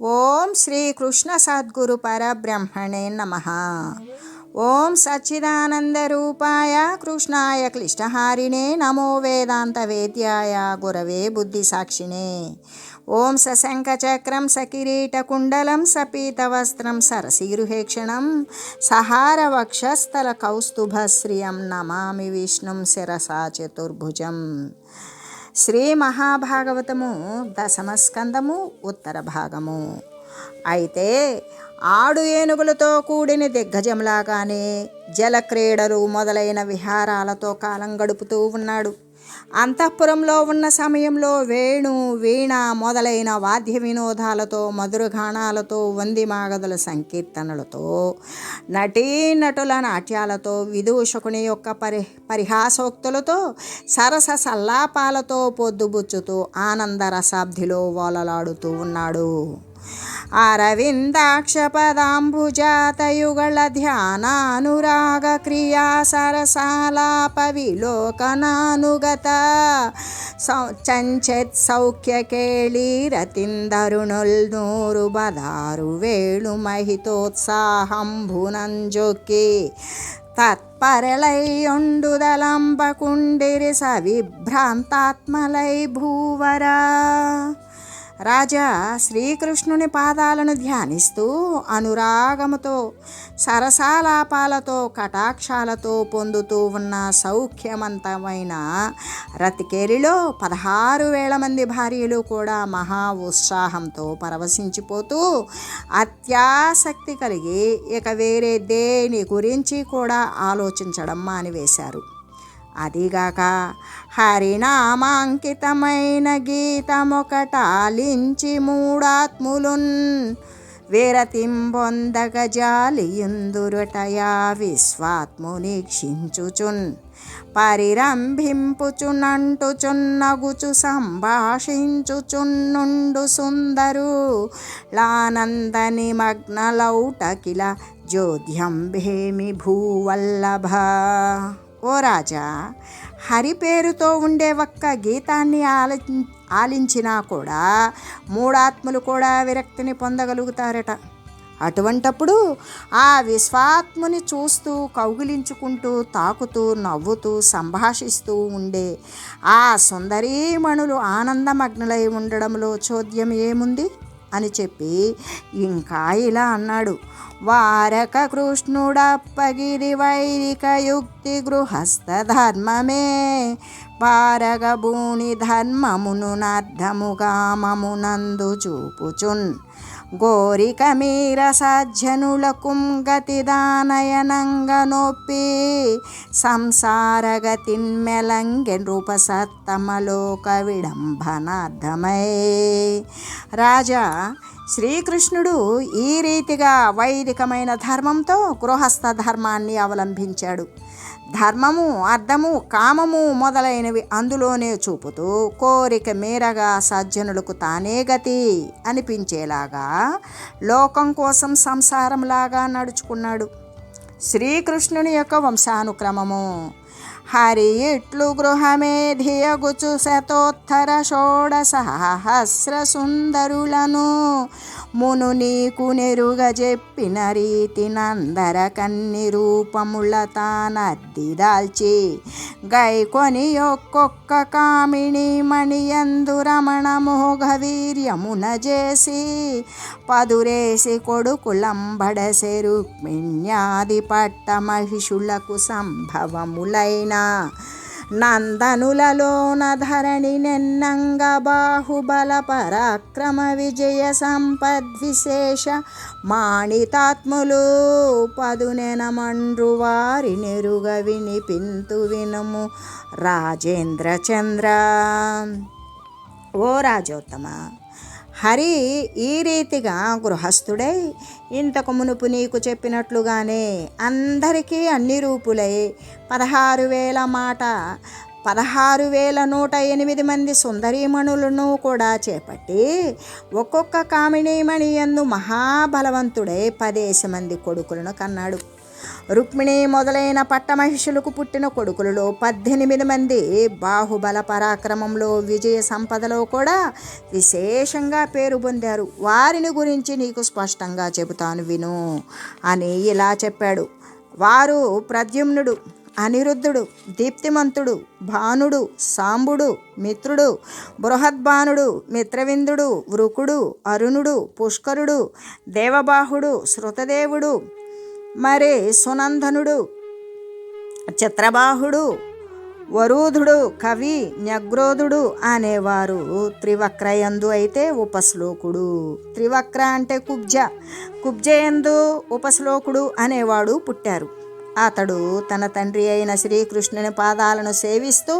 ఓం శ్రీ కృష్ణ సద్గురు పరబ్రహ్మణే నమ. ఓం సచ్చిదానంద రూపాయ కృష్ణాయ క్లిష్టహారిణే నమో వేదాంత వేద్యాయ గురవే బుద్ధి సాక్షిణే ఓం సశంఖచక్రం సకిరీటకుండలం సపీతవస్త్రం సరసీరుహేక్షణం సహార వక్షస్థల కౌస్తుభశ్రియం నమామి విష్ణుం శిరసా చతుర్భుజం. శ్రీ మహాభాగవతము దశమస్కందము ఉత్తర భాగము. అయితే ఆడు ఏనుగులతో కూడిన దిగ్గజంలాగానే జలక్రీడలు మొదలైన విహారాలతో కాలం గడుపుతూ ఉన్నాడు. అంతఃపురంలో ఉన్న సమయంలో వేణు వీణ మొదలైన వాద్య వినోదాలతో మధురగానాలతో వందిమాగదుల సంకీర్తనలతో నటీనటుల నాట్యాలతో విదూషకుని యొక్క పరి పరిహాసోక్తులతో సరస సల్లాపాలతో పొద్దుబుచ్చుతూ ఆనంద రసాబ్దిలో ఓలలాడుతూ ఉన్నాడు. అరవిందాక్షపదాంబుజాతయుగళ ధ్యానానురాగ క్రియా సరసాలాప విలోకనానుగత చంచెత్ సౌఖ్య కేళీరతిందరుణుల్ నూరు బదారు వేణు మహితోత్సాహంభునంజొక్కి తత్పరలైయుండుదలంబకుండిరి సవిభ్రాంతాత్మలై భూవరా. రాజా శ్రీకృష్ణుని పాదాలను ధ్యానిస్తూ అనురాగముతో సరసాలాపాలతో కటాక్షాలతో పొందుతూ ఉన్న సౌఖ్యవంతమైన రతికేరిలో పదహారు వేల మంది భార్యలు కూడా మహా ఉత్సాహంతో పరవశించిపోతూ అత్యాసక్తి కలిగి ఇక వేరే దేని గురించి కూడా ఆలోచించడం మానివేశారు. అదిగాక హరినామాంకితమైన గీతమొకటాలించి మూడాత్ములున్ విరతింబొందగ జాలియుందురుటయా విశ్వాత్మునీక్షించుచున్. పరిరంభింపుచునంటుచున్నగుచు సంభాషించుచున్నుండు సుందరు లానందని మగ్నలౌటకిల జోధ్యం భేమి భూవల్లభ. ఓ రాజా హరి పేరుతో ఉండే ఒక్క గీతాన్ని ఆల ఆలించినా కూడా మూడాత్ములు కూడా విరక్తిని పొందగలుగుతారట. అటువంటప్పుడు ఆ విశ్వాత్ముని చూస్తూ కౌగిలించుకుంటూ తాకుతూ నవ్వుతూ సంభాషిస్తూ ఉండే ఆ సుందరీమణులు ఆనందమగ్నులై ఉండడంలో చోద్యం ఏముంది? అని చెప్పి ఇంకా ఇలా అన్నాడు. వారక కృష్ణుడప్పగిరి వైరిక యుక్తి గృహస్థ ధర్మమే. పారగభూని ధర్మమును నర్ధముగా మమునందు చూపుచున్ గోరిక మీర సజ్జనులకు గతిదానయనంగ నొప్పి సంసారగతిన్మెలంగె నృపసత్తమలోక విడంబనార్థమై రాజా శ్రీకృష్ణుడు ఈ రీతిగా వైదికమైన ధర్మంతో గృహస్థ ధర్మాన్ని అవలంబించాడు ధర్మము అర్థము కామము మొదలైనవి అందులోనే చూపుతూ కోరిక మేరగా సజ్జనులకు తానే గతి అనిపించేలాగా లోకం కోసం సంసారంలాగా నడుచుకున్నాడు. శ్రీకృష్ణుని యొక్క వంశానుక్రమము హరి ఇట్లు గృహమే ధియగుచు శతోత్తర షోడసహస్ర సుందరులను. మును నీకు నెరుగ చెప్పిన రీతి నందర కన్ని రూపముల తానద్ది దాల్చి. గైకొని ఒక్కొక్క కామిణి మణియందు రమణ మోఘ వీర్యమున చేసి పదురేసి కొడుకులంబడసె రుక్మిణ్యాది పట్ట మహిషులకు సంభవములైన నందనులలోన ధరణి నెన్నంగ బాహుబల పరాక్రమ విజయ సంపద్విశేష మాణితాత్ములు పదునెనమండ్రు వారి నెరుగ వినిపింతు వినుము రాజేంద్ర చంద్ర. ఓ రాజోత్తమ! హరి ఈ రీతిగా గృహస్థుడై ఇంతకు మునుపు నీకు చెప్పినట్లుగానే అందరికీ అన్ని రూపులై పదహారు వేల మాట పదహారు వేల నూట ఎనిమిది మంది సుందరీమణులను కూడా చేపట్టి ఒక్కొక్క కామినీమణి ఎందు మహాబలవంతుడై పదేసి మంది కొడుకులను కన్నాడు. రుక్మిణి మొదలైన పట్టమహిషులకు పుట్టిన కొడుకులలో పద్దెనిమిది మంది బాహుబల పరాక్రమంలో విజయ సంపదలో కూడా విశేషంగా పేరు పొందారు. వారిని గురించి నీకు స్పష్టంగా చెబుతాను విను అని ఇలా చెప్పాడు. వారు ప్రద్యుమ్నుడు అనిరుద్ధుడు దీప్తిమంతుడు భానుడు సాంబుడు మిత్రుడు బృహద్భానుడు మిత్రవిందుడు వృకుడు అరుణుడు పుష్కరుడు దేవబాహుడు శృతదేవుడు మరి సునందనుడు చిత్రబాహుడు వరూధుడు కవి న్యగ్రోధుడు అనేవారు త్రివక్రయందు అయితే ఉపశ్లోకుడు. త్రివక్ర అంటే కుబ్జ కుబ్జయందు ఉపశ్లోకుడు అనేవాడు పుట్టారు. అతడు తన తండ్రి అయిన శ్రీకృష్ణుని పాదాలను సేవిస్తూ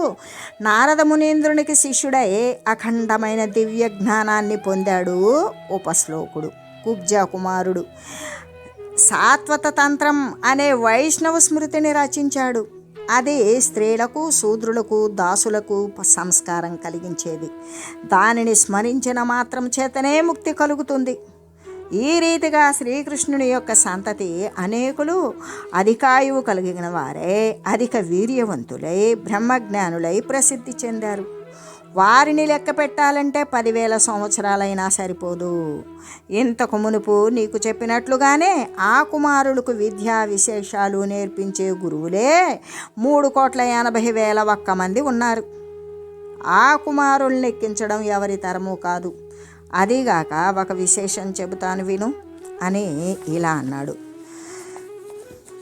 నారద మునీంద్రునికి శిష్యుడై అఖండమైన దివ్య జ్ఞానాన్ని పొందాడు ఉపశ్లోకుడు కుబ్జ కుమారుడు. సాత్వత తంత్రం అనే వైష్ణవ స్మృతిని రచించాడు. అది స్త్రీలకు శూద్రులకు దాసులకు సంస్కారం కలిగించేది. దానిని స్మరించిన మాత్రం చేతనే ముక్తి కలుగుతుంది. ఈ రీతిగా శ్రీకృష్ణుని యొక్క సంతతి అనేకులు అధికాయువు కలిగిన వారే అధిక వీర్యవంతులై బ్రహ్మజ్ఞానులై ప్రసిద్ధి చెందారు. వారిని లెక్క పెట్టాలంటే పదివేల సంవత్సరాలైనా సరిపోదు. ఇంతకు మునుపు నీకు చెప్పినట్లుగానే ఆ కుమారులకు విద్యా విశేషాలు నేర్పించే గురువులే మూడు కోట్ల ఎనభై వేల ఒక్క మంది ఉన్నారు. ఆ కుమారుల్ని ఎక్కించడం ఎవరి తరము కాదు. అదిగాక ఒక విశేషం చెబుతాను విను అని ఇలా అన్నాడు.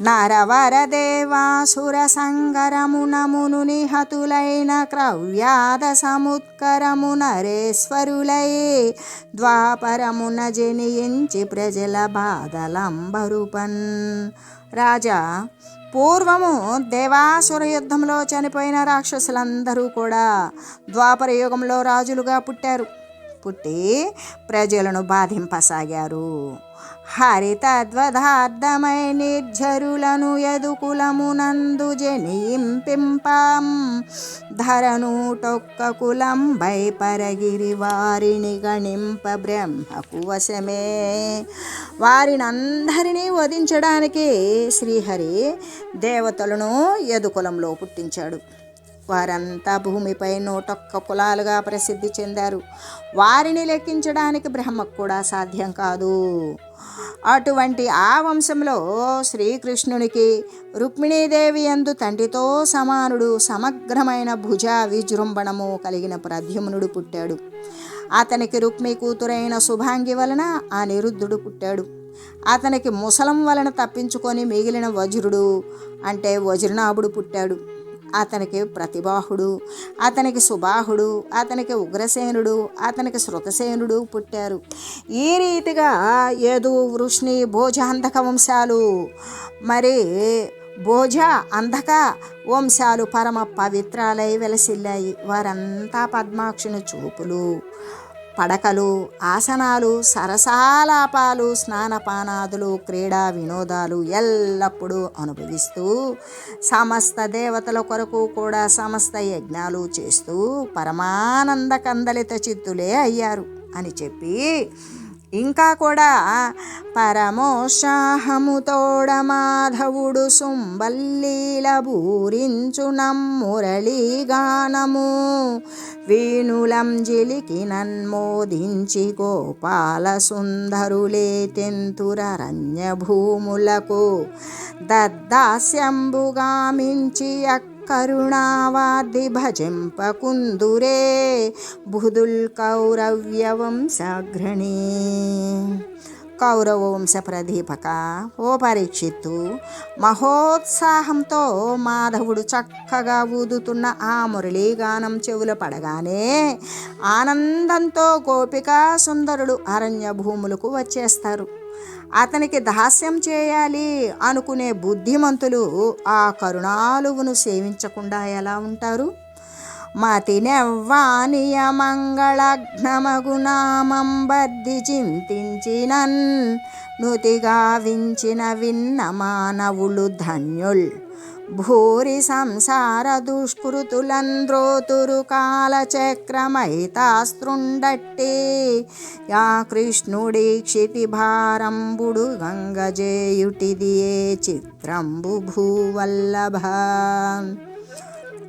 నరవరదేవాసురసంగరమునమును నిహతులైన క్రవ్యాద సముత్కరము నరేశ్వరులై ద్వాపరమున జనియించి ప్రజల బాధలంబరుపన్. రాజా పూర్వము దేవాసుర యుద్ధంలో చనిపోయిన రాక్షసులందరూ కూడా ద్వాపర యుగంలో రాజులుగా పుట్టారు. పుట్టి ప్రజలను బాధింపసాగారు. హరితద్వదార్థమై నిర్జరులను యదుకులమునందు జనింపింపం. ధరను టొక్క కులంబై పరగిరి వారిని గణింప బ్రహ్మకు వశమే. వారినందరినీ వధించడానికి శ్రీహరి దేవతలను యదుకులంలో పుట్టించాడు. వారంతా భూమిపై నూటొక్క కులాలుగా ప్రసిద్ధి చెందారు. వారిని లెక్కించడానికి బ్రహ్మకు కూడా సాధ్యం కాదు. అటువంటి ఆ వంశంలో శ్రీకృష్ణునికి రుక్మిణీదేవి ఎందు తండ్రితో సమానుడు సమగ్రమైన భుజ విజృంభణము కలిగిన ప్రద్యుమ్నుడు పుట్టాడు. అతనికి రుక్మి కూతురైన శుభాంగి వలన ఆ నిరుద్ధుడు పుట్టాడు. అతనికి ముసలం వలన తప్పించుకొని మిగిలిన వజ్రుడు అంటే వజ్రనాభుడు పుట్టాడు. అతనికి ప్రతిబాహుడు అతనికి సుబాహుడు అతనికి ఉగ్రసేనుడు అతనికి శృతసేనుడు పుట్టారు. ఈ రీతిగా యదు వృష్ణి భోజాంధక వంశాలు. మరి భోజ అంధక వంశాలు పరమ పవిత్రాలై వెలసిల్లాయి. వారంతా పద్మాక్షుని చూపులు. పడకలు ఆసనాలు సరసాలాపాలు స్నానపానాదులు క్రీడా వినోదాలు ఎల్లప్పుడూ అనుభవిస్తూ సమస్త దేవతల కొరకు కూడా సమస్త యజ్ఞాలు చేస్తూ పరమానంద కందలిత చిత్తులే అయ్యారు అని చెప్పి ఇంకా కూడా పరమోత్సాహముతోడ మాధవుడు సుంబల్లీల బూరించునం మురళీగానము వీణులం జిలికి నన్మోదించి గోపాల సుందరులే తెంతురరణ్య భూములకు దద్దాస్యంబుగామించి కరుణావాది భజింపకుందురే బుధుల్ కౌరవ్య వంశాగ్రణి కౌరవ ప్రదీపక ఓ పరీక్షిత్తు మహోత్సాహంతో మాధవుడు చక్కగా ఊదుతున్న ఆ మురళీగానం చెవుల పడగానే ఆనందంతో గోపికా సుందరుడు అరణ్య భూములకు వచ్చేస్తారు. అతనికి దాస్యం చేయాలి అనుకునే బుద్ధిమంతులు ఆ కరుణాలువును సేవించకుండా ఎలా ఉంటారు? మతినెవ్వానియ మంగళఘ్నమగునామం బద్ది చింతించినన్ నుతిగా వించిన విన్న మానవులు ధన్యుల్. భూరి సంసార దుష్కృతులంద్రోతురు కాలచక్రమైతాస్తృండట్టి. యా కృష్ణుడి క్షితి భారంబుడు గంగజేయుటిది ఏ చిత్రంబు భూవల్లభ.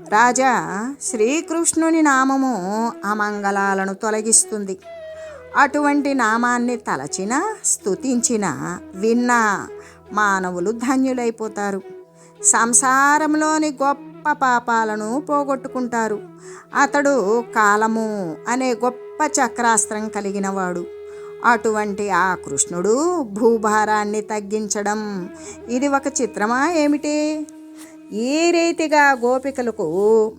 రాజా శ్రీకృష్ణుని నామము అమంగళాలను తొలగిస్తుంది. అటువంటి నామాన్ని తలచిన స్తుతించిన విన్నా మానవులు ధన్యులైపోతారు. సంసారంలోని గొప్ప పాపాలను పోగొట్టుకుంటారు. అతడు కాలము అనే గొప్ప చక్రాస్త్రం కలిగినవాడు. అటువంటి ఆ కృష్ణుడు భూభారాన్ని తగ్గించడం ఇది ఒక చిత్రమా ఏమిటి? ఈ రీతిగా గోపికలకు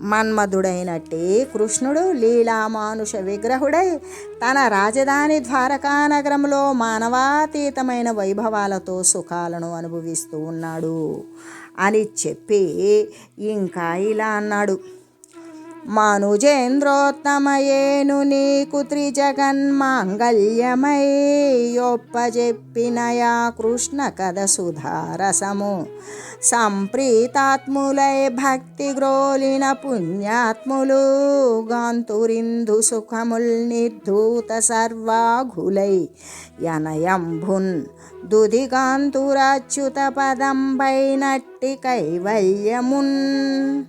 మన్మధుడైనట్టి కృష్ణుడు లీలామానుష విగ్రహుడై తన రాజధాని ద్వారకా నగరంలో మానవాతీతమైన వైభవాలతో సుఖాలను అనుభవిస్తూ ఉన్నాడు. అని చెప్పి ఇంకా ఇలా అన్నాడు. మనుజేంద్రోత్తమయేను నీకు త్రిజగన్మాంగళ్యమై యొప్పజెప్పినయా కృష్ణ కథ సుధారసము. సంప్రీతాత్ములై భక్తి గ్రోలిన పుణ్యాత్ములు గాంతురిందు సుఖముల్ నిర్ధూత సర్వాఘులై యనయంభున్ దుదిగాంతురాచ్యుత పదంబైనట్టి కైవల్యమున్.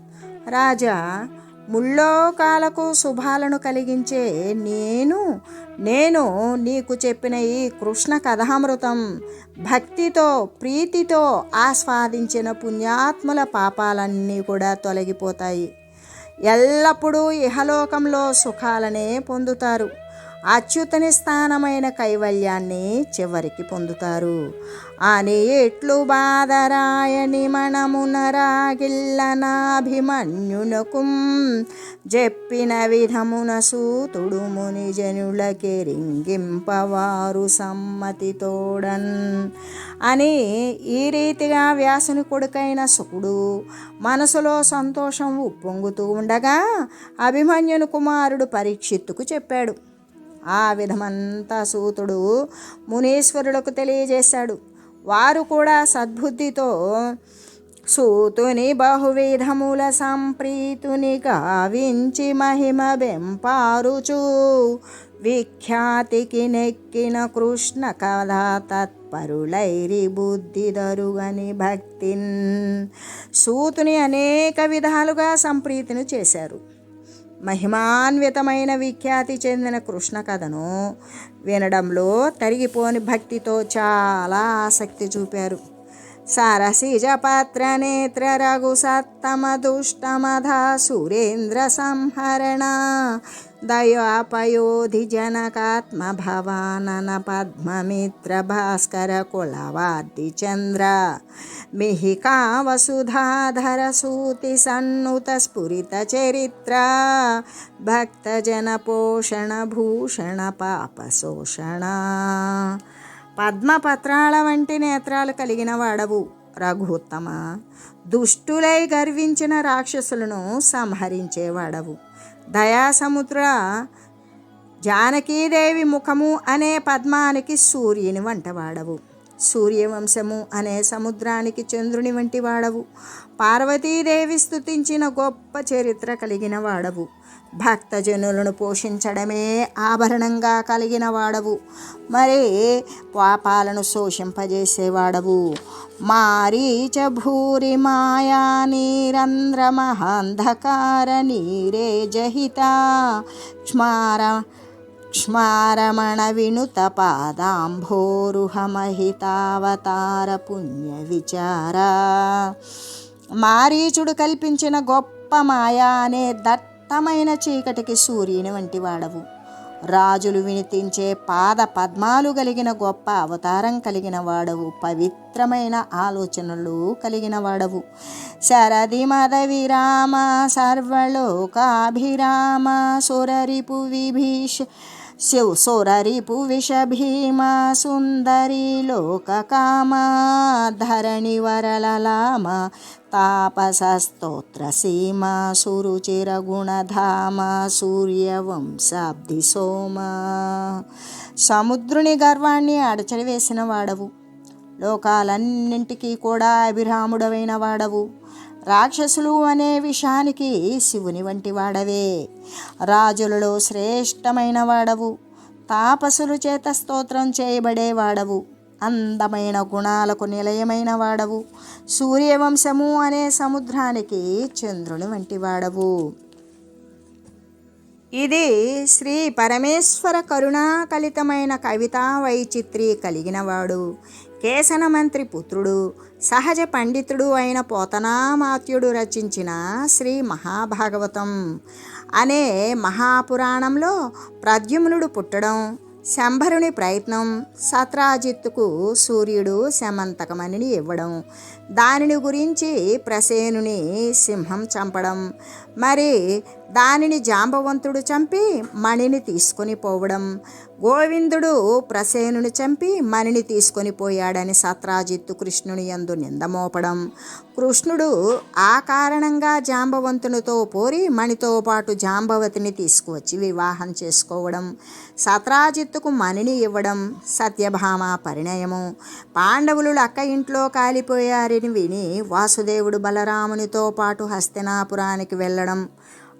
రాజా ముల్లోకాలకు శుభాలను కలిగించే నేను నేను నీకు చెప్పిన ఈ కృష్ణ కథామృతం భక్తితో ప్రీతితో ఆస్వాదించిన పుణ్యాత్ముల పాపాలన్నీ కూడా తొలగిపోతాయి. ఎల్లప్పుడూ ఇహలోకంలో సుఖాలనే పొందుతారు. అచ్యుతని స్థానమైన కైవల్యాన్ని చివరికి పొందుతారు. అని ఎట్లు బాధరాయని మనమునరాగిల్లనాభిమన్యునకు చెప్పిన విధమున సూతుడు ముని జనులకి రింగింపవారు సమ్మతితోడన్ అని ఈ రీతిగా వ్యాసుని కొడుకైన సుకుడు మనసులో సంతోషం ఉప్పొంగుతూ ఉండగా అభిమన్యుని కుమారుడు పరీక్షిత్తుకు చెప్పాడు. ఆ విధమంతా సూతుడు మునీశ్వరులకు తెలియజేశాడు. వారు కూడా సద్బుద్ధితో సూతుని బహువిధముల సంప్రీతుని కావించి మహిమ బెంపారుచు విఖ్యాతికి నెక్కిన కృష్ణ కథా తత్పరులైరి బుద్ధిదరుగని భక్తిన్. సూతుని అనేక విధాలుగా సంప్రీతిని చేశారు. మహిమాన్వితమైన విఖ్యాతి చెందిన కృష్ణ కథను వినడంలో తరిగిపోని భక్తితో చాలా ఆసక్తి చూపారు. సరసిజ పాత్ర నేత్ర రఘు సత్తమ దుష్టమధ సురేంద్ర సంహరణ దయాపయోధి జనకాత్మ భవానన పద్మమిత్ర భాస్కర కులవాది చంద్ర మిహికా వసుధాధర సూతి సన్నుత స్ఫురిత చరిత్ర భక్తజన పోషణ భూషణ పాప శోషణ పద్మపత్రాల వంటి నేత్రాలు కలిగిన వాడవు రఘుత్తమ దుష్టులై గర్వించిన రాక్షసులను సంహరించేవాడవు. దయాసముద్ర జానకీదేవి ముఖము అనే పద్మానికి సూర్యుని వంటవాడవు. సూర్యవంశము అనే సముద్రానికి చంద్రుని వంటి వాడవు పార్వతీదేవి స్తుతించిన గొప్ప చరిత్ర కలిగిన వాడవు. భక్తజనులను పోషించడమే ఆభరణంగా కలిగిన వాడవు. మరి పాపాలను శోషింపజేసేవాడవు. మారీచ భూరి మాయా నీరంధ్ర మహాంధకార నీరే జహిత. క్ష్మార క్ష్మారమణ వినుత పాదాంభోరుహమహితావతార పుణ్య విచార. మారీచుడు కల్పించిన గొప్ప మాయా అనే దట్టమైన చీకటికి సూర్యుని వంటి వాడవు. రాజులు వినితించే పాద పద్మాలు కలిగిన గొప్ప అవతారం కలిగిన వాడవు. పవిత్రమైన ఆలోచనలు కలిగిన వాడవు. శరది మద రామ సర్వలోకాభిరామ సురరిపు విభీష శివ సురరిపు విషభీమ సుందరి సుందరి లోకకామ ధరణి వరలలామ తాపసస్తోత్ర సీమ సురుచిర సూర్యవంశాబ్ది సోమ సముద్రుని గర్వాన్ని అడచడివేసిన వాడవు. లోకాలన్నింటికీ కూడా అభిరాముడవైన వాడవు. రాక్షసులు అనే విషయానికి శివుని వంటి వాడవే. రాజులలో శ్రేష్టమైన వాడవు. తాపసులు చేత స్తోత్రం చేయబడే వాడవు. అందమైన గుణాలకు నిలయమైన వాడవు. సూర్యవంశము అనే సముద్రానికి చంద్రుని వంటి వాడవు. ఇది శ్రీ పరమేశ్వర కరుణాకలితమైన కవితా వైచిత్రి కలిగినవాడు. కేసన మంత్రి పుత్రుడు సహజ పండితుడు అయిన పోతనామాత్యుడు రచించిన శ్రీ మహాభాగవతం. అనే మహాపురాణంలో ప్రద్యుమ్నుడు పుట్టడం శంభరుని ప్రయత్నం సత్రాజిత్తుకు సూర్యుడు శమంతకమణిని ఇవ్వడం. దానిని గురించి ప్రసేనుని సింహం చంపడం. మరి దానిని జాంబవంతుడు చంపి మణిని తీసుకొని పోవడం. గోవిందుడు ప్రసేనుని చంపి మణిని తీసుకొని పోయాడని సత్రాజిత్తు కృష్ణుని యందు నిందమోపడం కృష్ణుడు ఆ కారణంగా జాంబవంతునితో పోరి మణితో పాటు జాంబవతిని తీసుకువచ్చి వివాహం చేసుకోవడం సత్రాజిత్తుకు మణిని ఇవ్వడం సత్యభామ పరిణయము. పాండవులు అక్క ఇంట్లో కాలిపోయారని విని వాసుదేవుడు బలరామునితో పాటు హస్తినాపురానికి వెళ్ళడం.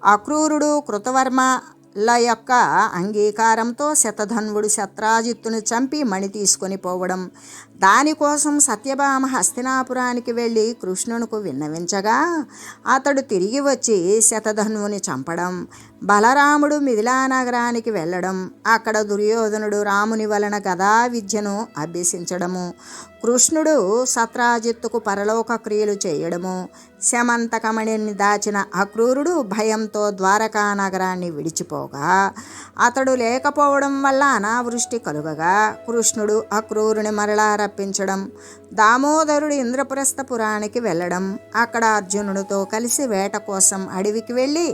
అక్రూరుడు కృతవర్మ ల యొక్క అంగీకారంతో శతధన్వుడు శత్రాజిత్తును చంపి మణి తీసుకొని పోవడం. దానికోసం సత్యభామ హస్తినాపురానికి వెళ్ళి కృష్ణునికు విన్నవించగా అతడు తిరిగి వచ్చి శతధన్వుని చంపడం. బలరాముడు మిథిలా నగరానికి వెళ్ళడం అక్కడ దుర్యోధనుడు రాముని వలన గదా విద్యను అభ్యసించడము కృష్ణుడు సత్రాజిత్తుకు పరలోక క్రియలు చేయడము శమంతకమణిని దాచిన అక్రూరుడు భయంతో ద్వారకా నగరాన్ని విడిచిపోగా అతడు లేకపోవడం వల్ల అనావృష్టి కలుగగా కృష్ణుడు అక్రూరుని మరలా రప్పించడం దామోదరుడు ఇంద్రప్రస్థపురానికి వెళ్ళడం అక్కడ అర్జునుడితో కలిసి వేట కోసం అడవికి వెళ్ళి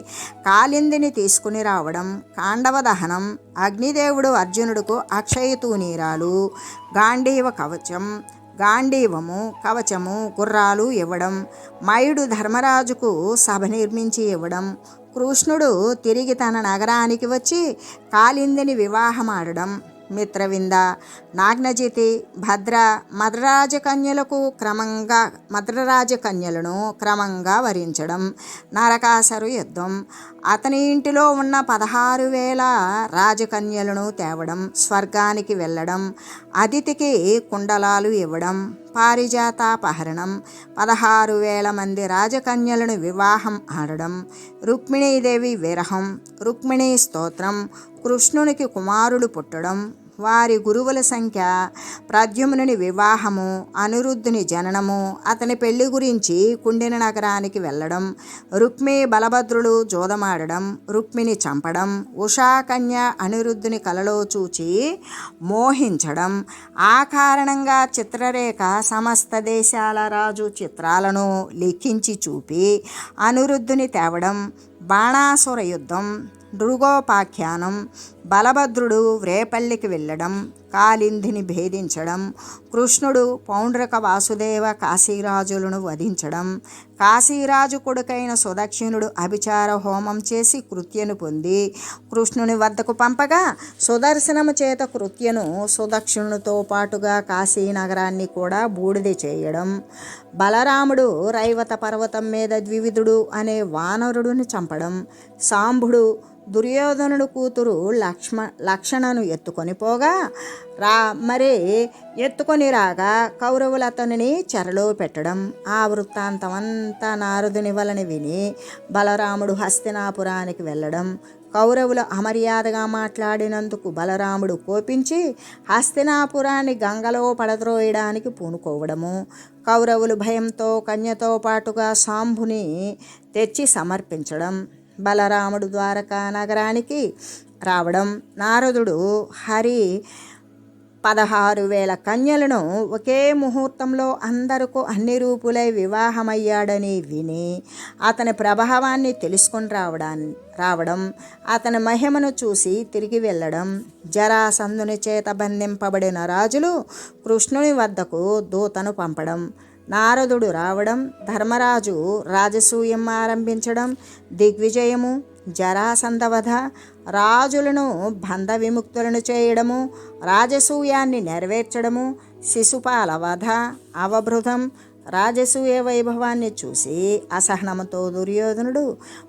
కాలిందిని తీసుకుని రావడం కాండవ దహనం అగ్నిదేవుడు అర్జునుడుకు అక్షయతూనీరాలు గాంధీవ కవచం గాంధీవము కవచము గుర్రాలు ఇవ్వడం మయుడు ధర్మరాజుకు సభ నిర్మించి ఇవ్వడం కృష్ణుడు తిరిగి తన నగరానికి వచ్చి కాలిందిని వివాహమాడడం మిత్రవింద. నాగ్నజితి భద్ర మద్రరాజకన్యలకు క్రమంగా మద్రరాజకన్యలను క్రమంగా వరించడం. నరకాసరు యుద్ధం. అతని ఇంటిలో ఉన్న పదహారు వేల రాజకన్యలను తేవడం స్వర్గానికి వెళ్ళడం అతిథికి కుండలాలు ఇవ్వడం పారిజాతాపహరణం పదహారు వేల మంది రాజకన్యలను వివాహం ఆడడం రుక్మిణీదేవి విరహం రుక్మిణీ స్తోత్రం కృష్ణునికి కుమారుడు పుట్టడం వారి గురువుల సంఖ్య ప్రద్యుమ్నుని వివాహము అనిరుద్ధుని జననము అతని పెళ్ళి గురించి కుండిన నగరానికి వెళ్ళడం రుక్మి బలభద్రుడు జోదమాడడం రుక్మిని చంపడం ఉషాకన్య అనిరుద్ధుని కలలో చూచి మోహించడం ఆ కారణంగా చిత్రరేఖ సమస్త దేశాల రాజు చిత్రాలను లిఖించి చూపి అనిరుద్ధుని తేవడం బాణాసుర యుద్ధం నృగోపాఖ్యానం బలభద్రుడు వ్రేపల్లికి వెళ్ళడం కాలింధిని భేదించడం కృష్ణుడు పౌండ్రక వాసుదేవ కాశీరాజులను వధించడం కాశీరాజు కొడుకైన సుదక్షిణుడు అభిచార హోమం చేసి కృత్యను పొంది కృష్ణుని వద్దకు పంపగా సుదర్శనము చేత కృత్యను సుదక్షిణునితో పాటుగా కాశీనగరాన్ని కూడా బూడిద చేయడం. బలరాముడు రైవత పర్వతం మీద ద్వివిధుడు అనే వానరుడిని చంపడం. సాంభుడు దుర్యోధనుడు కూతురు లక్ష్మ లక్షణను ఎత్తుకొని పోగా రా మరి ఎత్తుకొని రాగా కౌరవులు అతనిని చెరలో పెట్టడం. ఆ వృత్తాంతం అంతా నారదుని వలని విని బలరాముడు హస్తినాపురానికి వెళ్ళడం. కౌరవులు అమర్యాదగా మాట్లాడినందుకు బలరాముడు కోపించి హస్తినాపురాన్ని గంగలో పడద్రోయడానికి పూనుకోవడము. కౌరవులు భయంతో కన్యతో పాటుగా సాంబుని తెచ్చి సమర్పించడం. బలరాముడు ద్వారకా నగరానికి రావడం. నారదుడు హరి పదహారు వేల కన్యలను ఒకే ముహూర్తంలో అందరకు అన్ని రూపులై వివాహమయ్యాడని విని అతని ప్రభావాన్ని తెలుసుకొని రావడాన్ని రావడం. అతని మహిమను చూసి తిరిగి వెళ్ళడం. జరాసంధుని చేత బంధింపబడిన రాజులు కృష్ణుని వద్దకు దూతను పంపడం. నారదుడు రావడం ధర్మరాజు రాజసూయం ఆరంభించడం దిగ్విజయము జరాసంధవధ రాజులను బంధ విముక్తులను చేయడము రాజసూయాన్ని నెరవేర్చడము శిశుపాల వధ అవభృతం రాజసూయ వైభవాన్ని చూసి అసహనంతో దుర్యోధనుడు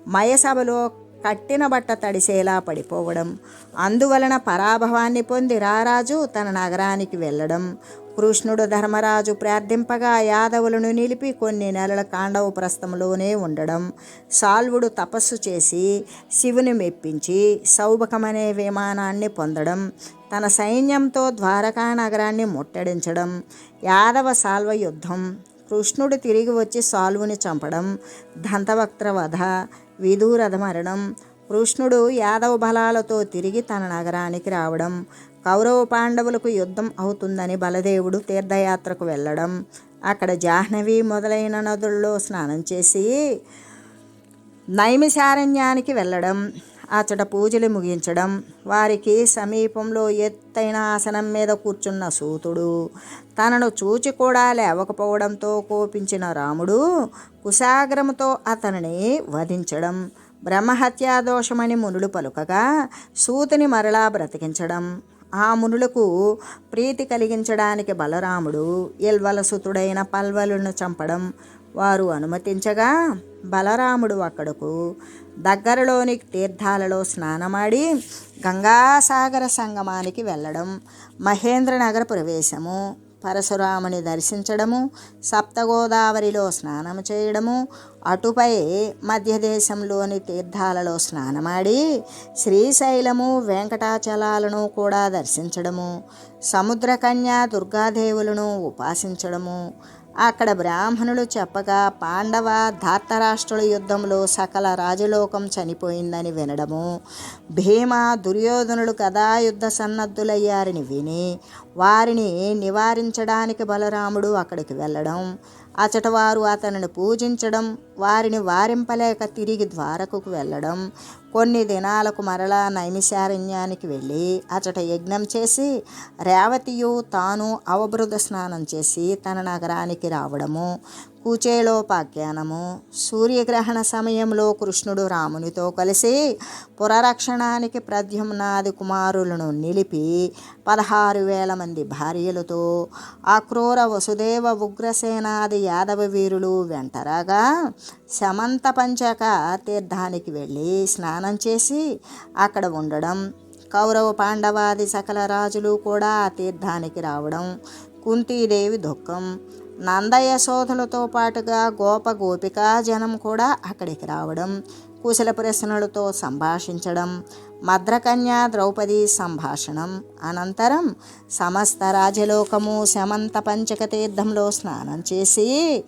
మయసభలో కట్టిన బట్ట తడిసేలా పడిపోవడం. అందువలన పరాభవాన్ని పొంది రారాజు తన నగరానికి వెళ్ళడం. కృష్ణుడు ధర్మరాజు ప్రార్థింపగా యాదవులను నిలిపి కొన్ని నెలల కాండవ ప్రస్థంలోనే ఉండడం. సాల్వుడు తపస్సు చేసి శివుని మెప్పించి సౌభకమనే విమానాన్ని పొందడం. తన సైన్యంతో ద్వారకా నగరాన్ని ముట్టడించడం. యాదవ సాల్వ యుద్ధం. కృష్ణుడు తిరిగి వచ్చి సాల్వుని చంపడం. దంతవక్త్ర వధ విదూరథ మరణం కృష్ణుడు యాదవ బలాలతో తిరిగి తన నగరానికి రావడం. కౌరవ పాండవులకు యుద్ధం అవుతుందని బలదేవుడు తీర్థయాత్రకు వెళ్ళడం. అక్కడ జాహ్నవి మొదలైన నదుల్లో స్నానం చేసి నైమిశారణ్యానికి వెళ్ళడం. అచ్చట పూజలు ముగించడం. వారికి సమీపంలో ఎత్తైన ఆసనం మీద కూర్చున్న సూతుడు. తనను చూచి కూడా లేవకపోవడంతో కోపించిన రాముడు కుశాగ్రముతో అతనిని వధించడం. బ్రహ్మహత్యా దోషమని మునులు పలుకగా సూతుని మరలా బ్రతికించడం. ఆ మునులకు ప్రీతి కలిగించడానికి బలరాముడు ఎల్వలసుతుడైన పల్వలను చంపడం వారు అనుమతించగా బలరాముడు అక్కడకు దగ్గరలోని తీర్థాలలో స్నానమాడి గంగాసాగర సంగమానికి వెళ్ళడం మహేంద్రనగర ప్రవేశము పరశురాముని దర్శించడము సప్తగోదావరిలో స్నానం చేయడము అటుపై మధ్యదేశంలోని తీర్థాలలో స్నానమాడి శ్రీశైలము వెంకటాచలాలను కూడా దర్శించడము సముద్రకన్య దుర్గాదేవులను ఉపాసించడము అక్కడ బ్రాహ్మణులు చెప్పగా పాండవ ధార్తరాష్ట్రుల యుద్ధంలో సకల రాజలోకం చనిపోయిందని వినడము. భీమ దుర్యోధనులు కదా యుద్ధ సన్నద్ధులయ్యారని విని వారిని నివారించడానికి బలరాముడు అక్కడికి వెళ్ళడం. అచటవారు అతనిని పూజించడం వారిని వారింపలేక తిరిగి ద్వారకకు వెళ్ళడం. కొన్ని దినాలకు మరలా నైమిశారణ్యానికి వెళ్ళి అచట యజ్ఞం చేసి రేవతియు తాను అవబృద స్నానం చేసి తన నగరానికి రావడము. కూచేలోపాఖ్యానము. సూర్యగ్రహణ సమయంలో కృష్ణుడు రామునితో కలిసి పురరక్షణానికి ప్రద్యుమ్నాది కుమారులను నిలిపి పదహారు వేల మంది భార్యలతో అక్రూర వసుదేవ ఉగ్రసేనాది యాదవ వీరులు వెంటరాగా శమంత పంచక తీర్థానికి వెళ్ళి స్నానం చేసి అక్కడ ఉండడం. కౌరవ పాండవాది సకల రాజులు కూడా ఆ తీర్థానికి రావడం. కుంతీదేవి దుఃఖం. నందయ్య సోదరులతో పాటుగా గోప గోపికా జనం కూడా అక్కడికి రావడం కుశల ప్రశ్నలతో సంభాషించడం మద్రకన్య ద్రౌపది సంభాషణం. అనంతరం సమస్త రాజలోకము శమంత పంచక తీర్థంలో స్నానం చేసి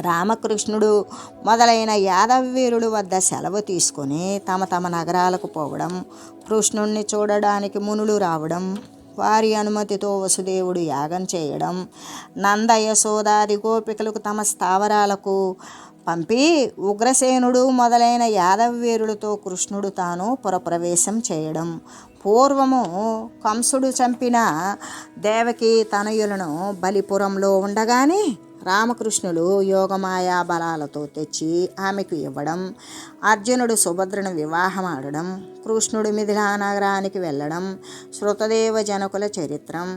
రామకృష్ణుడు మొదలైన యాదవీరుడు వద్ద సెలవు తీసుకొని తమ తమ నగరాలకు పోవడం కృష్ణుణ్ణి చూడడానికి మునులు రావడం వారి అనుమతితో వసుదేవుడు యాగం చేయడం. నంద యశోదాది గోపికలకు తమ స్థావరాలకు పంపి ఉగ్రసేనుడు మొదలైన యాదవీరులతో కృష్ణుడు తాను పురప్రవేశం చేయడం. పూర్వము కంసుడు చంపిన దేవకి తనయులను బలిపురంలో ఉండగానే రామకృష్ణులు యోగమాయా బలాలతో తెచ్చి ఆమెకు ఇవ్వడం అర్జునుడు సుభద్రను వివాహం ఆడడం కృష్ణుడు మిథిలానగరానికి వెళ్ళడం శృతదేవ జనకుల చరిత్రం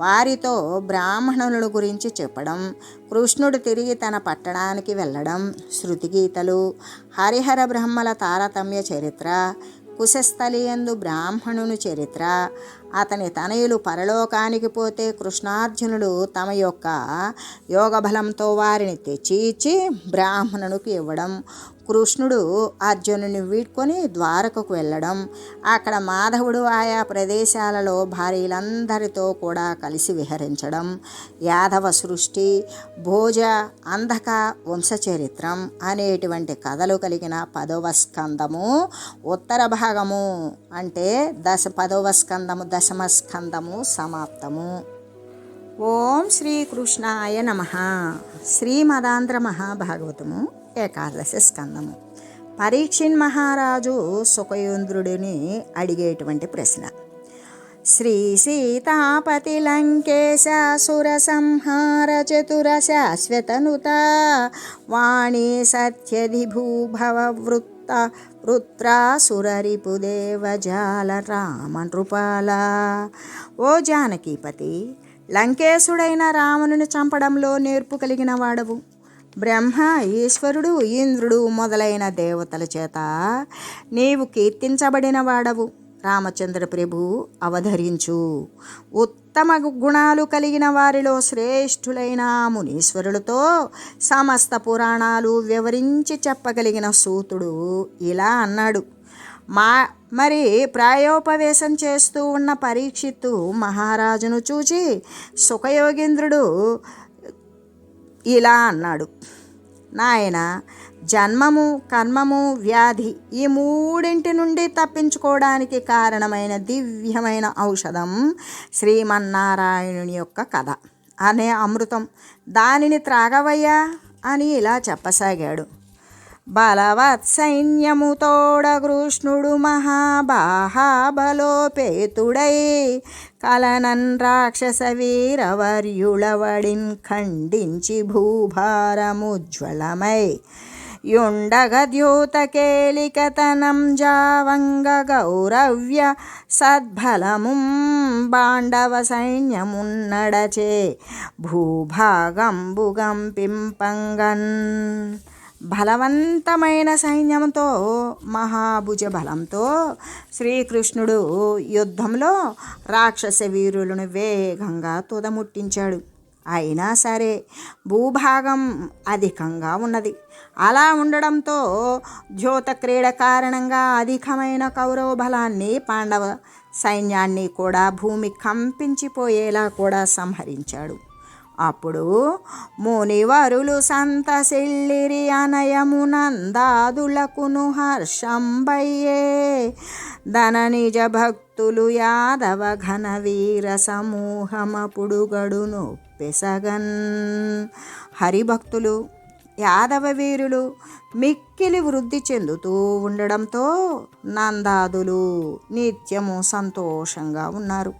వారితో బ్రాహ్మణుల గురించి చెప్పడం కృష్ణుడు తిరిగి తన పట్టణానికి వెళ్ళడం శృతిగీతలు హరిహర బ్రహ్మల తారతమ్య చరిత్ర కుశస్థలియందు బ్రాహ్మణుని చరిత్ర అతని తనయులు పరలోకానికి పోతే కృష్ణార్జునుడు తమ యొక్క యోగబలంతో వారిని తెచ్చి ఇచ్చి బ్రాహ్మణునికి ఇవ్వడం. కృష్ణుడు అర్జునుని వీడ్కొని ద్వారకకు వెళ్ళడం. అక్కడ మాధవుడు ఆయా ప్రదేశాలలో భార్యలందరితో కూడా కలిసి విహరించడం. యాదవ సృష్టి భోజ అంధక వంశచరిత్రం అనేటువంటి కథలు కలిగిన పదవ స్కందము ఉత్తర భాగము అంటే దశ పదవ స్కందము దశమస్కందము సమాప్తము. ఓం శ్రీకృష్ణాయ నమ. శ్రీమదాంధ్ర మహాభాగవతము ఏకాదశి స్కందము. పరీక్షిన్ మహారాజు సుఖయోంద్రుడిని అడిగేటువంటి ప్రశ్న. శ్రీ సీతాపతి లంకేశ సంహార చతుర శాశ్వతనుత వాణి సత్యధి భూభవ వృత్త వృత్రాసురరిపుదేవజాల రామ నృపాల ఓ జానకీపతి లంకేశుడైన రావణుని చంపడంలో నేర్పు కలిగిన వాడవు. బ్రహ్మ ఈశ్వరుడు ఇంద్రుడు మొదలైన దేవతల చేత నీవు కీర్తించబడిన వాడవు. రామచంద్ర ప్రభు అవధరించు. ఉత్తమ గుణాలు కలిగిన వారిలో శ్రేష్ఠులైన మునీశ్వరులతో సమస్త పురాణాలు వివరించి చెప్పగలిగిన సూతుడు ఇలా అన్నాడు. మా మరి ప్రాయోపవేశం చేస్తూ ఉన్న పరీక్షిత్తు మహారాజును చూచి సుఖయోగేంద్రుడు ఇలా అన్నాడు. నాయన జన్మము కర్మము వ్యాధి ఈ మూడింటి నుండి తప్పించుకోవడానికి కారణమైన దివ్యమైన ఔషధం శ్రీమన్నారాయణుని యొక్క కథ అనే అమృతం. దానిని త్రాగవయ్యా అని ఇలా చెప్పసాగాడు. బలవత్ సైన్యముతోడ కృష్ణుడు మహాబాహాబలోపేతుడై కలనన్ రాక్షస వీరవర్యుళవడిన్ ఖండించి భూభారముజ్వలమై యుండగద్యూతకేలికతనం జావంగ గౌరవ్య సద్ఫలముం బాండవ సైన్యమున్నడచే భూభాగంబుగం పింపంగన్. బలవంతమైన సైన్యంతో మహాభుజ బలంతో శ్రీకృష్ణుడు యుద్ధంలో రాక్షస వీరులను వేగంగా తుదముట్టించాడు. అయినా సరే భూభాగం అధికంగా ఉన్నది. అలా ఉండడంతో జ్యోత క్రీడ కారణంగా అధికమైన కౌరవ బలాన్ని పాండవ సైన్యాన్ని కూడా భూమి కంపించిపోయేలా కూడా సంహరించాడు. అప్పుడు మునివరులు సంతసిల్లిరి అనయమునందాదులకును హర్షంబయ్యే ధన నిజ భక్తులు యాదవ ఘన వీర సమూహమపుడు గడును పెసగన్ హరిభక్తులు యాదవ వీరులు మిక్కిలి వృద్ధి చెందుతూ ఉండడంతో నందాదులు నిత్యము సంతోషంగా ఉన్నారు.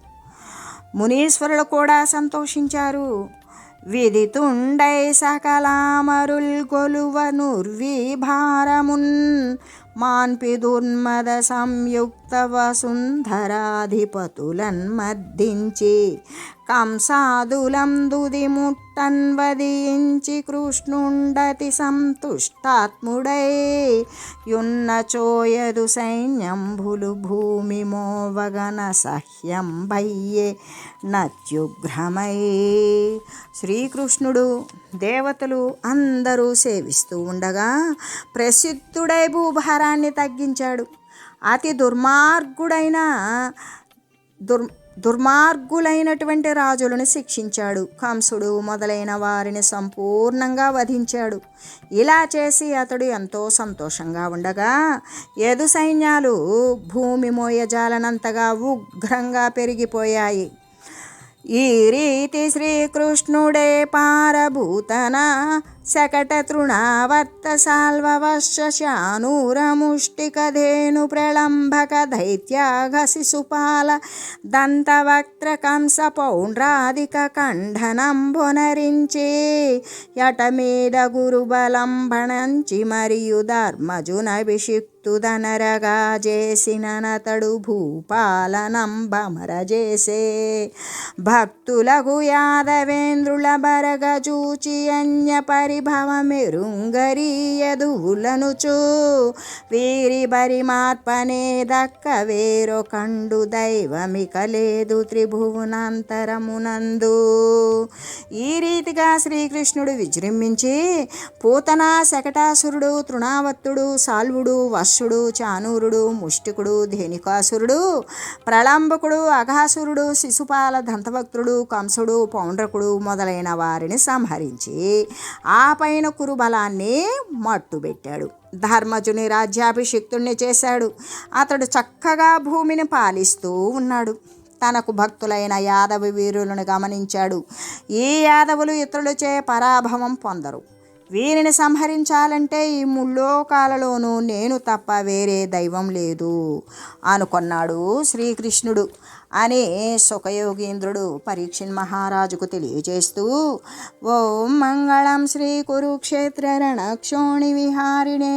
మునీశ్వరులు కూడా సంతోషించారు. విదితుండై సకలామరుల్ గొలువనుర్వీభారమున్ మాన్పిదుర్మద సంయుక్త వసుంధరాధిపతులన్ మద్దించి కంసాదులం దుది ముట్టన్ వదించి కృష్ణుండతి సంతుష్టాత్ముడై యున్న చోయదు సైన్యంభులు భూమి మోవగన సహ్యం భయ్యే నత్యుగ్రమై శ్రీకృష్ణుడు దేవతలు అందరూ సేవిస్తూ ఉండగా ప్రసిద్ధుడై భూభారాన్ని తగ్గించాడు. అతి దుర్మార్గుడైన దుర్ దుర్మార్గులైనటువంటి రాజులను శిక్షించాడు. కంసుడు మొదలైన వారిని సంపూర్ణంగా వధించాడు. ఇలా చేసి అతడు ఎంతో సంతోషంగా ఉండగా యదు సైన్యాలు భూమి మోయజాలనంతగా ఉగ్రంగా పెరిగిపోయాయి. ఈ రీతి శ్రీకృష్ణుడే పారభూతన శకట తృణావర్త సాల్వవశానూరముష్టికధేను ప్రళంబక దైత్యాఘ శిశుపాల దంతవక్త్ర కంస పౌండ్రాధిక ఖండనంబొనరించి భునరించి మీద గురుబలంబణంచి మరియు ధర్మజునభిషిక్తుదనరగా చేసిన నతడు భూపాలనంబమరజేసే భక్తులకు యాదవేంద్రుల బరగ చూచి అన్య పరిభవమిరుంగరీయదువులనుచు వీరి బరిమాత్పనే దక్క వేరో కండు దైవమిక లేదు త్రిభువనాంతరమునందు. ఈ రీతిగా శ్రీకృష్ణుడు విజృంభించి పూతన శకటాసురుడు తృణావత్తుడు సాల్వుడు వత్సుడు చానూరుడు ముష్టికుడు ధేనికాసురుడు ప్రళంబకుడు అఘాసురుడు శిశుపాల దంతభక్తుడు కంసుడు పౌండ్రకుడు మొదలైన వారిని సంహరించి ఆ పైన కురుబలాన్ని మట్టుబెట్టాడు ధర్మజుని రాజ్యాభిషిక్తుణ్ణి చేశాడు. అతడు చక్కగా భూమిని పాలిస్తూ ఉన్నాడు. తనకు భక్తులైన యాదవ వీరులను గమనించాడు. ఈ యాదవులు ఇతరులచే పరాభవం పొందరు. వీరిని సంహరించాలంటే ఈ ముల్లోకాలలోనూ నేను తప్ప వేరే దైవం లేదు అనుకున్నాడు శ్రీకృష్ణుడు. అని సుఖయోగీంద్రుడు పరీక్షణ్ మహారాజుకు తెలియజేస్తూ ఓం మంగళం శ్రీ కురుక్షేత్ర రణక్షోణి విహారిణే